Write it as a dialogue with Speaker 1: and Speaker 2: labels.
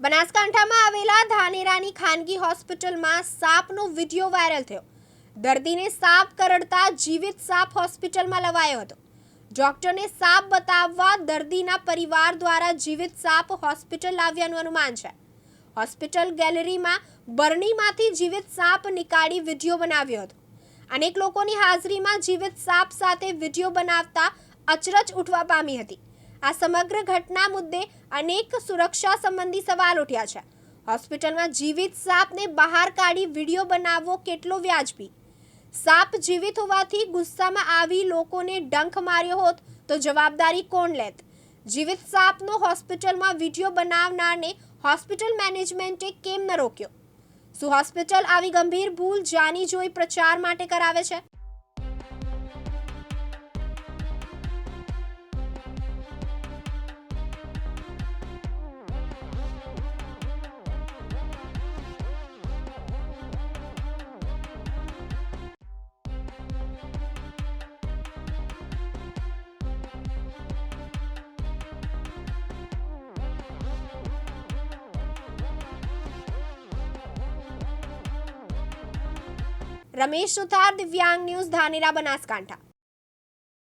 Speaker 1: બનાસકાંઠામાં આવેલા ધાનેરાની ખાનગી હોસ્પિટલમાં સાપનો વીડિયો વાયરલ થયો. દર્દીને સાપ કરડતા જીવિત સાપ હોસ્પિટલમાં લવાયો હતો. ડોક્ટરને સાપ બતાવવા દર્દીના પરિવાર દ્વારા જીવિત સાપ હોસ્પિટલ લાવ્યાનું અનુમાન છે. હોસ્પિટલ ગેલેરીમાં બરણીમાંથી જીવિત સાપ નીકાળી વીડિયો બનાવ્યો હતો. અનેક લોકોની હાજરીમાં જીવિત સાપ સાથે વીડિયો બનાવતા અચરજ ઉઠવા પામી હતી. આ સમગ્ર ઘટના મુદ્દે અનેક સુરક્ષા સંબંધી સવાલ ઉઠ્યા છે. હોસ્પિટલમાં જીવિત સાપને બહાર કાઢી વીડિયો બનાવવો કેટલો વ્યાજબી? સાપ જીવિત હોવાથી ગુસ્સામાં આવી લોકોને ડંખ માર્યો હોત તો જવાબદારી કોણ લેત? જીવિત સાપનો હોસ્પિટલમાં વીડિયો બનાવનારને હોસ્પિટલ મેનેજમેન્ટે કેમ ન રોક્યો? શું હોસ્પિટલ આવી ગંભીર ભૂલ જાની જોઈ પ્રચાર માટે કરાવે છે? રમેશ સુથાર દિવ્યાંગ ન્યૂઝ ધાનેરા બનાસકાંઠા